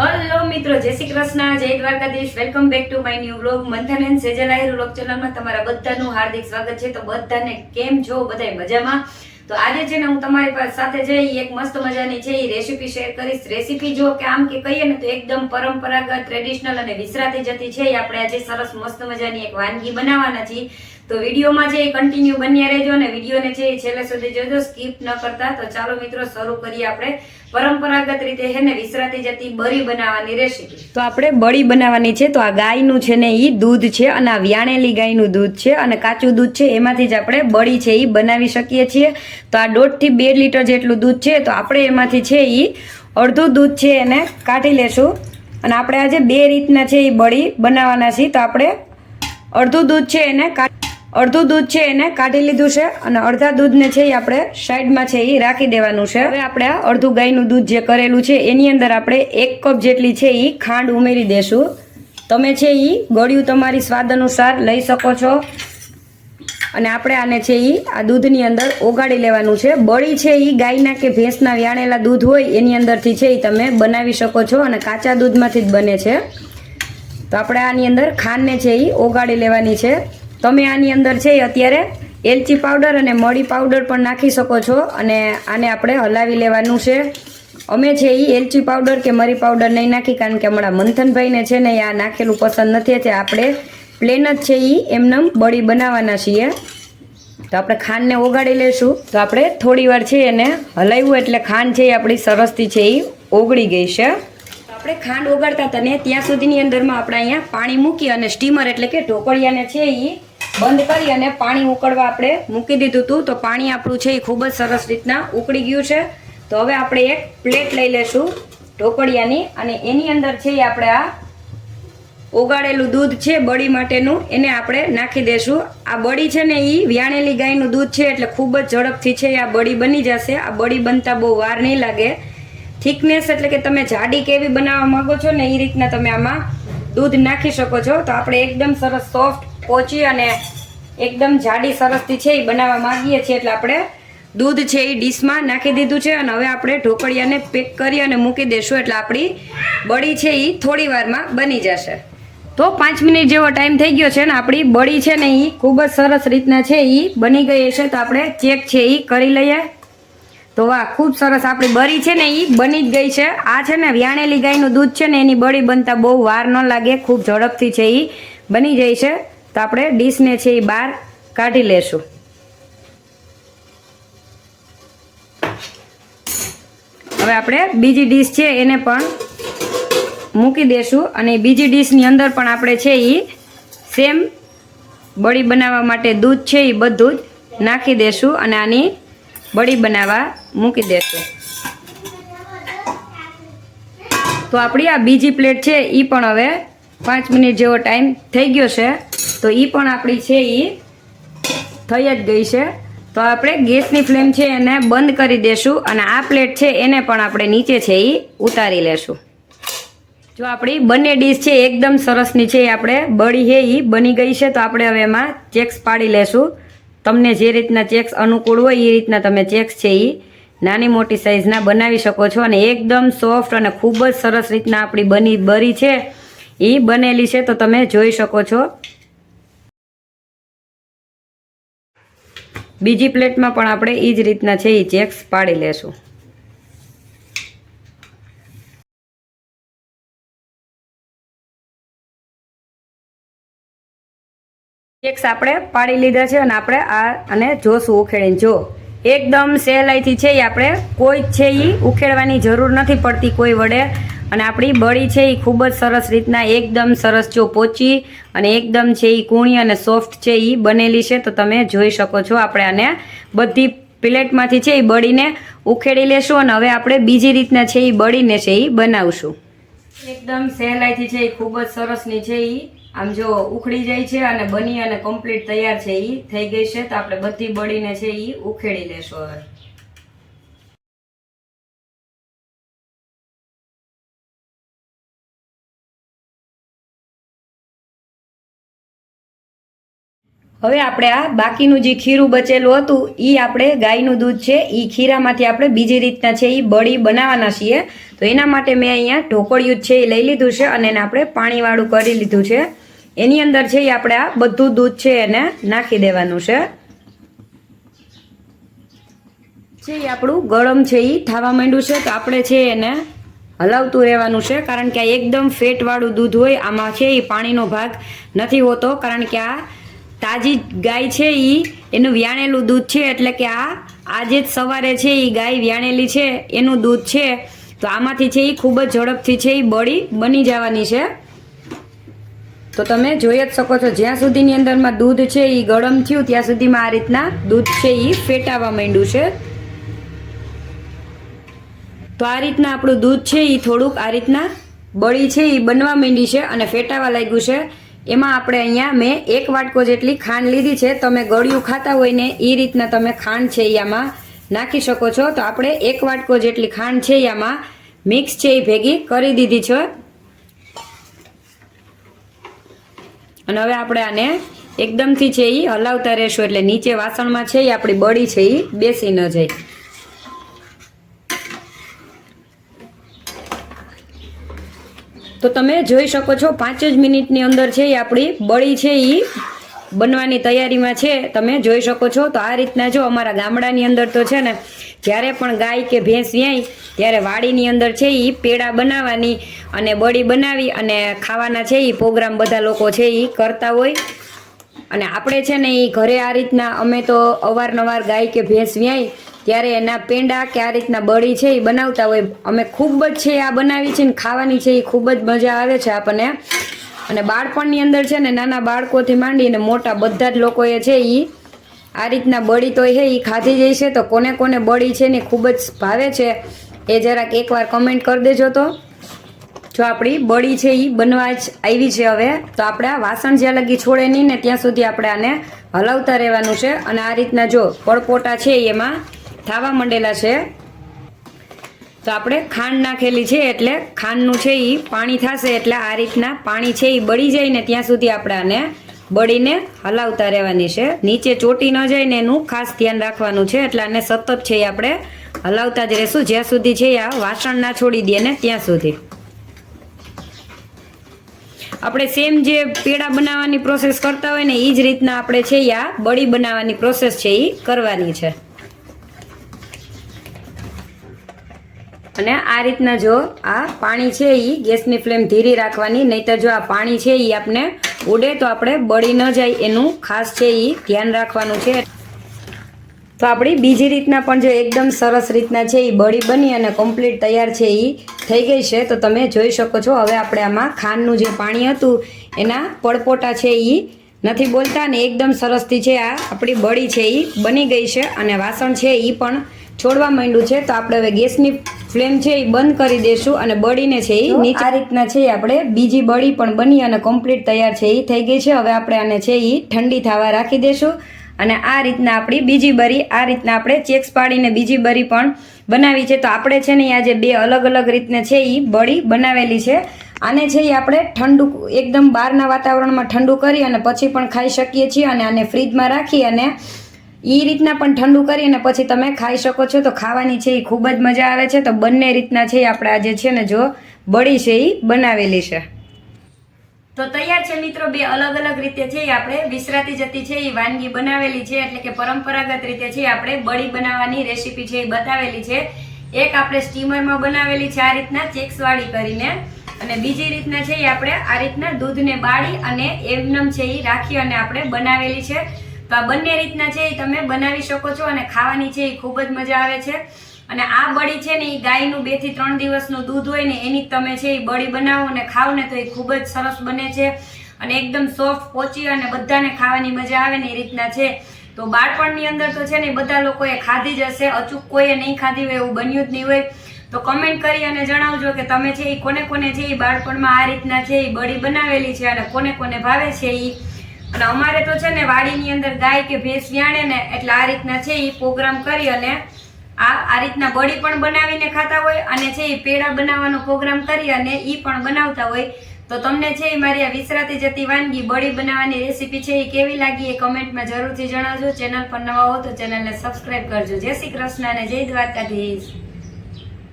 Hello મિત્રો, જય શ્રી કૃષ્ણ, જય Dwarkadhish. Welcome back to my new blog Manthan and Sejal Ahir blog ચેનલમાં તમારા બધાનું હાર્દિક સ્વાગત છે. તો બધાને કેમ છો? બધાય મજામાં? તો આજે છે ને હું તમારી પાસે સાથે જઈ એક મસ્ત મજાની છે એ રેસીપી શેર કરીશ. રેસીપી જો કે આમ કે કહીએ ને તો એકદમ પરંપરાગત ટ્રેડિશનલ અને વિસરાતી જતી છે. એ આપણે આજે સરસ મસ્ત મજાની એક વાનગી બનાવવાના છીએ. તો વિડીયોમાં જે કન્ટિન્યુ બન્યા રહેજો અને વિડીયોને છે એ છેલ્લે સુધી જોજો સ્કીપ ન કરતા. તો ચાલો મિત્રો, શરૂ કરીએ આપણે. પરંપરાગત રીતે છે ને વિસરાતી જતી બરી બનાવવાની રેસીપી તો આપણે બળી બનાવવાની છે. તો આ ગાયનું છે ને એ દૂધ છે અને આ વ્યાણેલી ગાયનું દૂધ છે અને કાચું દૂધ છે. એમાંથી જ આપણે બળી છે એ બનાવી શકીએ છીએ. તો આ દોઢથી બે લીટર જેટલું દૂધ છે, તો આપણે એમાંથી છે એ અડધું દૂધ છે એને કાઢી લેશું. અને આપણે આજે બે રીતના છે એ બળી બનાવવાના છીએ, તો આપણે અડધું દૂધ છે એને અડધું દૂધ છે એને કાઢી લીધું છે, અને અડધા દૂધને છે એ આપણે સાઈડમાં છે એ રાખી દેવાનું છે. હવે આપણે આ અડધું ગાયનું દૂધ જે કરેલું છે, એની અંદર આપણે એક કપ જેટલી છે એ ખાંડ ઉમેરી દેશું. તમે છે એ ગળ્યું તમારી સ્વાદ અનુસાર લઈ શકો છો. અને આપણે આને છે એ આ દૂધની અંદર ઓગાળી લેવાનું છે. બળી છે એ ગાયના કે ભેંસના વ્યાણેલા દૂધ હોય એની અંદરથી છે એ તમે બનાવી શકો છો અને કાચા દૂધમાંથી જ બને છે. તો આપણે આની અંદર ખાંડને છે એ ઓગાળી લેવાની છે. તમે આની અંદર છે એ અત્યારે એલચી પાવડર અને મળી પાવડર પણ નાખી શકો છો અને આને આપણે હલાવી લેવાનું છે. અમે છે એ એલચી પાવડર કે મરી પાવડર નહીં નાખી કારણ કે હમણાં મંથનભાઈને છે ને આ નાખેલું પસંદ નથી. એટલે આપણે પ્લેન જ છે એ એમનેમ બળી બનાવવાના છીએ. તો આપણે ખાંડને ઓગાળી લેશું તો આપણે થોડી વાર છે એને હલાવ્યું એટલે ખાંડ છે એ આપણી સરસથી છે એ ઓગળી ગઈ છે. આપણે ખાંડ ઓગાળતા હતા ને ત્યાં સુધીની અંદરમાં આપણે અહીંયા પાણી મૂકી અને સ્ટીમર એટલે કે ઢોકળિયાને છે એ બંધ કરી અને પાણી ઉકળવા આપણે મૂકી દીધું હતું તો પાણી આપણું છે એ ખૂબ જ સરસ રીતના ઉકળી ગયું છે. તો હવે આપણે એક પ્લેટ લઈ લેશું ઢોકળિયાની અને એની અંદર છે એ આપણે આ ઓગાળેલું દૂધ છે બળી માટેનું, એને આપણે નાખી દેશું. આ બળી છે ને એ વ્યાણેલી ગાયનું દૂધ છે, એટલે ખૂબ જ ઝડપથી છે આ બળી બની જશે. આ બળી બનતા બહુ વાર નહીં લાગે. થિકનેસ એટલે કે તમે જાડી કેવી બનાવવા માંગો છો ને એ રીતના તમે આમાં દૂધ નાખી શકો છો. તો આપણે એકદમ સરસ સોફ્ટ પોચી અને એકદમ જાડી સરસથી છે એ બનાવવા માંગીએ છીએ, એટલે આપણે દૂધ છે એ ડીશમાં નાખી દીધું છે અને હવે આપણે ઢોકળિયાને પેક કરી અને મૂકી દેશું, એટલે આપણી બળી છે એ થોડી વારમાં બની જશે. તો પાંચ મિનિટ જેવો ટાઈમ થઈ ગયો છે ને, આપણી બળી છે ને એ ખૂબ જ સરસ રીતના છે એ બની ગઈ છે તો આપણે ચેક છે એ કરી લઈએ. તો વાહ, ખૂબ સરસ આપણી બળી છે ને એ બની જ ગઈ છે. આ છે ને વ્યાણેલી ગાયનું દૂધ છે ને, એની બળી બનતા બહુ વાર ન લાગે, ખૂબ ઝડપથી છે એ બની જાય છે. તો આપણે ડીશને છે એ બહાર કાઢી લેશું. હવે આપણે બીજી ડીશ છે એને પણ મૂકી દેશું અને બીજી ડીશની અંદર પણ આપણે છે એ સેમ બળી બનાવવા માટે દૂધ છે એ બધું જ નાખી દેશું અને આની બળી બનાવવા મૂકી દેશું. તો આપણી આ બીજી પ્લેટ છે એ પણ હવે પાંચ મિનિટ જેવો ટાઈમ થઈ ગયો છે. તો એ પણ આપણી છે એ થઈ જ ગઈ છે. તો આપણે ગેસની ફ્લેમ છે એને બંધ કરી દેશું અને આ પ્લેટ છે એને પણ આપણે નીચે છે એ ઉતારી લેશું. જો આપણી બંને ડીશ છે એકદમ સરસની છે, આપણે બળી છે એ બની ગઈ છે, તો આપણે હવે એમાં ચેક્સ પાડી લેશું. તમને જે રીતના ચેક્સ અનુકૂળ હોય એ રીતના તમે ચેક્સ છે એ નાની મોટી સાઇઝના બનાવી શકો છો અને એકદમ સોફ્ટ અને ખૂબ જ સરસ રીતના આપણી બની બરી છે. એ બનેલી છે, તો તમે જોઈ શકો છો. બીજી પ્લેટમાં પણ આપણે એ જ રીતના છે એ ચેક્સ પાડી લેશું. ચેક્સ આપણે પાડી લીધા છે અને આપણે આ અને જોશું ઉખેડીને જો એકદમ સહેલાઈથી છે એ આપણે કોઈ છે એ ઉખેડવાની જરૂર નથી પડતી કોઈ વડે અને આપણી બળી છે એ ખૂબ જ સરસ રીતના એકદમ સરસ જો પોચી અને એકદમ છે એ કૂણી અને સોફ્ટ છે એ બનેલી છે તો તમે જોઈ શકો છો આપણે આને બધી પ્લેટમાંથી છે એ બળીને ઉખેડી લેશું અને હવે આપણે બીજી રીતના છે એ બળીને છે એ બનાવશું એકદમ સહેલાઈથી છે એ ખૂબ જ સરસની છે એ આમ જો ઉખડી જાય છે અને બની અને કમ્પ્લીટ તૈયાર છે એ થઈ ગઈ છે તો આપણે બધી બળીને છે એ ઉખેડી લેશું હવે. હવે આપણે આ બાકીનું જે ખીરું બચેલું હતું એ આપણે ગાયનું દૂધ છે એ ખીરામાંથી આપણે બીજી રીતના છે એ બળી બનાવવાના છીએ. તો એના માટે મેં અહીંયા ઢોકળિયું છે એ લઈ લીધું છે અને એને આપણે પાણીવાળું કરી લીધું છે. એની અંદર છે એ આપણે આ બધું દૂધ છે એને નાખી દેવાનું છે. છે એ આપણું ગરમ છે એ થવા માંડ્યું છે તો આપણે છે એને હલાવતું રહેવાનું છે કારણ કે આ એકદમ ફેટવાળું દૂધ હોય આમાં છે એ પાણીનો ભાગ નથી હોતો કારણ કે આ તાજી ગાય છે એ એનું વ્યાણેલું દૂધ છે એટલે કે આ આજે જ સવારે છે એ ગાય વ્યાણેલી છે એનું દૂધ છે તો આમાંથી છે એ ખૂબ જ ઝડપથી છે એ બળી બની જવાની છે. તો તમે જોઈ જ શકો છો, જ્યાં સુધીની અંદરમાં દૂધ છે એ ગરમ થયું, ત્યાં સુધીમાં આ રીતના દૂધ છે એ ફેટાવા માંડ્યું છે. તો આ રીતના આપણું દૂધ છે એ થોડુંક આ રીતના બળી છે એ બનવા માંડી છે અને ફેટાવા લાગ્યું છે. એમાં આપણે અહીંયા મેં એક વાટકો જેટલી ખાંડ લીધી છે. તમે ગળ્યું ખાતા હોય ને એ રીતના તમે ખાંડ છે એ આમાં નાખી શકો છો. તો આપણે એક વાટકો જેટલી ખાંડ છે આમાં મિક્સ છે એ ભેગી કરી દીધી છે. અને હવે આપણે આને એકદમથી છે એ હલાવતા રહેશું એટલે નીચે વાસણમાં છે એ આપણી બળી છે એ બેસી ન જાય. તો તમે જોઈ શકો છો પાંચ જ મિનિટની અંદર છે એ આપણી બળી છે એ બનવાની તૈયારીમાં છે, તમે જોઈ શકો છો. તો આ રીતના જો અમારા ગામડાની અંદર તો છે ને, જ્યારે પણ ગાય કે ભેંસ વ્યાય, ત્યારે વાડીની અંદર છે એ પેડા બનાવવાની અને બળી બનાવી અને ખાવાના છે એ પ્રોગ્રામ બધા લોકો છે એ કરતા હોય. અને આપણે છે ને એ ઘરે આ રીતના અમે તો અવારનવાર ગાય કે ભેંસ વ્યાય, ત્યારે એના પેંડા કે આ રીતના બળી છે એ બનાવતા હોય. અમે ખૂબ જ છે આ બનાવી છે ને ખાવાની છે એ ખૂબ જ મજા આવે છે આપણને. અને બાળપણની અંદર છે ને નાના બાળકોથી માંડીને મોટા બધા જ લોકોએ છે એ આ રીતના બળી તો છે એ ખાધી જાય છે તો કોને કોને બળી છે ને ખૂબ જ ભાવે છે. એ જરાક એકવાર કમેન્ટ કરી દેજો તો. જો આપણી બળી છે એ બનવા જ આવી છે હવે. તો આપણે આ વાસણ જ્યાં લગી છોડે નહીં ને ત્યાં સુધી આપણે આને હલાવતા રહેવાનું છે. અને આ રીતના જો પડપોટા છે એમાં થાવા માંડેલા છે. તો આપણે ખાંડ નાખેલી છે એટલે ખાંડનું છે એ પાણી થશે એટલે આ રીતના પાણી છે એ બળી જાય ને ત્યાં સુધી આપણે આને બળીને હલાવતા રહેવાની છે. નીચે ચોટી ન જાય ને એનું ખાસ ધ્યાન રાખવાનું છે એટલે આને સતત છે એ આપણે હલાવતા જ રહેશું. જ્યાં સુધી છે આ વાસણ ના છોડી દે ને ત્યાં સુધી. આપણે સેમ જે પેડા બનાવવાની પ્રોસેસ કરતા હોય ને એ જ રીતના આપણે છે આ બળી બનાવવાની પ્રોસેસ છે એ કરવાની છે. અને આ રીતના જો આ પાણી છે એ ગેસની ફ્લેમ ધીરી રાખવાની, નહીતર જો આ પાણી છે એ આપણે ઉડે તો આપણે બળી ન જાય એનું ખાસ છે એ ધ્યાન રાખવાનું છે. તો આપણી બીજી રીતના પણ જો એકદમ સરસ રીતના છે એ બળી બની અને કમ્પ્લીટ તૈયાર છે એ થઈ ગઈ છે, તો તમે જોઈ શકો છો. હવે આપણે આમાં ખાંડનું જે પાણી હતું, એના પડપોટા છે એ નથી બોલતા ને એકદમ સરસથી છે આ આપણી બળી છે એ બની ગઈ છે અને વાસણ છે એ પણ છોડવા માંડ્યું છે તો આપણે હવે ગેસની ફ્લેમ છે એ બંધ કરી દઈશું અને બળીને છે એ નીચે આ રીતના છે એ આપણે બીજી બળી પણ બની અને કમ્પ્લીટ તૈયાર છે એ થઈ ગઈ છે. હવે આપણે આને છે એ ઠંડી થવા રાખી દઈશું અને આ રીતના આપણી બીજી બરી આ રીતના આપણે ચેક્સ પાડીને બીજી બરી પણ બનાવી છે. તો આપણે છે ને આજે બે અલગ અલગ રીતના છે એ બળી બનાવેલી છે. આને છે એ આપણે ઠંડુ એકદમ બહારના વાતાવરણમાં ઠંડુ કરી અને પછી પણ ખાઈ શકીએ છીએ અને આને ફ્રીજમાં રાખી અને એ રીતના પણ ઠંડુ કરી અને પછી તમે ખાઈ શકો છો. તો ખાવાની છે એ ખૂબ જ મજા આવે છે. તો બંને રીતના છે આપણે આજે છે ને જો બળી છે એ બનાવેલી છે. તો તૈયાર છે મિત્રો બે અલગ અલગ રીતે છે એ આપણે વિસરાતી જતી છે એ વાનગી બનાવેલી છે. એટલે કે પરંપરાગત રીતે છે આપણે બળી બનાવવાની રેસીપી છે એ બતાવેલી છે. એક આપણે સ્ટીમરમાં બનાવેલી છે આ રીતના ચેક્સ વાળી કરીને. અને બીજી રીતના છે એ આપણે આ રીતના દૂધને બાળી અને એમનમ છે એ રાખી અને આપણે બનાવેલી છે. તો આ બંને રીતના છે એ તમે બનાવી શકો છો અને ખાવાની છે એ ખૂબ જ મજા આવે છે. અને આ બળી છે ને એ ગાયનું બેથી ત્રણ દિવસનું દૂધ હોય ને એની તમે છે એ બળી બનાવો અને ખાવ ને તો એ ખૂબ જ સરસ બને છે અને એકદમ સોફ્ટ, પોચી અને બધાને ખાવાની મજા આવે ને એ રીતના છે. તો બાળપણની અંદર તો છે ને બધા લોકોએ ખાધી જ હશે, અચૂક કોઈએ નહીં ખાધી હોય એવું બન્યું જ નહીં હોય. તો કમેન્ટ કરી અને જણાવજો કે તમે છે એ કોને કોને છે એ બાળપણમાં આ રીતના છે એ બળી બનાવેલી છે અને કોને કોને ભાવે છે એ. અને અમારે તો છે ને વાડીની અંદર ગાય કે ભેંસ વ્યાણે ને એટલે આ રીતના છે એ પ્રોગ્રામ કરી અને આ આ રીતના બળી પણ બનાવીને ખાતા હોય અને છે એ પેડા બનાવવાનો પ્રોગ્રામ કરી અને એ પણ બનાવતા હોય. તો તમને છે એ મારી આ વિસરાતી જતી વાનગી બળી બનાવવાની રેસીપી છે એ કેવી લાગી એ કમેન્ટમાં જરૂરથી જણાવજો. ચેનલ પર નવા હો તો ચેનલને સબસ્ક્રાઈબ કરજો. જય શ્રી કૃષ્ણ અને જય દ્વારકાધીશ.